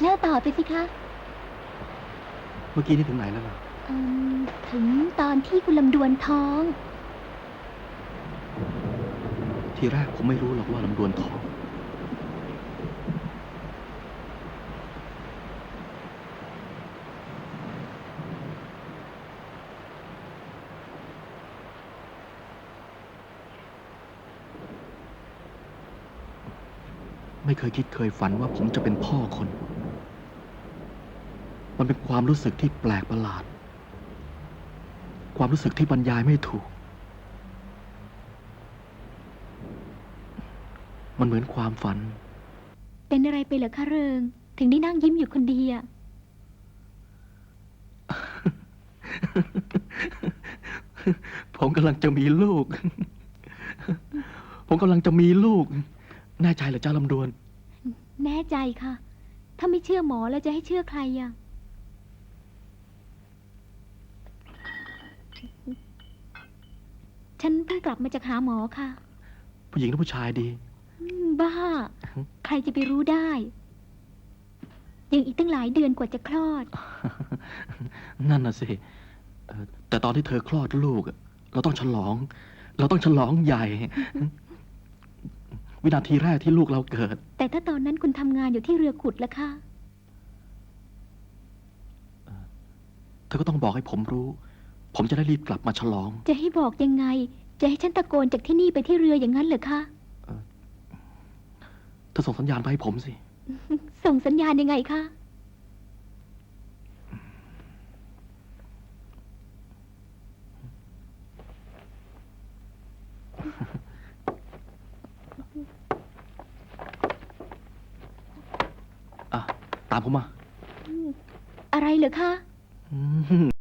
เล่าต่อไปสิคะเมื่อกี้นี่ถึงไหนแล้วล่ะอืมถึงตอนที่คุณลำดวนท้อง ทีแรกผมไม่รู้หรอกว่าลำดวนท้อง ไม่เคยคิดเคยฝันว่าผมจะเป็นพ่อคน มันเป็นความรู้สึกที่แปลกประหลาด ความรู้สึกที่บรรยายไม่ถูก มันเหมือนความฝัน เป็นอะไรไปเหรอคะเริง ถึงได้นั่งยิ้มอยู่คนเดียวผมกำลังจะมีลูก ผมกำลังจะมีลูก แน่ใจเหรอจ้าลำดวน แน่ใจค่ะ ถ้าไม่เชื่อหมอแล้วจะให้เชื่อใครอะ ฉันเพิ่งกลับมาจากหาหมอค่ะ ผู้หญิงหรือผู้ชายดี อืมบ้า ใครจะไปรู้ได้ ยังอีกตั้งหลายเดือนกว่าจะคลอด นั่นน่ะสิเอ่อแต่ตอนที่เธอคลอดลูกอะเราต้องฉลอง เราต้องฉลองใหญ่ วินาทีแรกที่ลูกเราเกิด แต่ถ้าตอนนั้นคุณทำงานอยู่ที่เรือขุดล่ะคะ เธอก็ต้องบอกให้ผมรู้ ผมจะได้รีบกลับมาฉลอง จะให้บอกยังไง จะให้ฉันตะโกนจากที่นี่ไปที่เรืออย่างนั้นเหรอคะ เธอส่งสัญญาณไปให้ผมสิ ส่งสัญญาณยังไงคะอะตามผมมา อะไรเหรอคะ อืม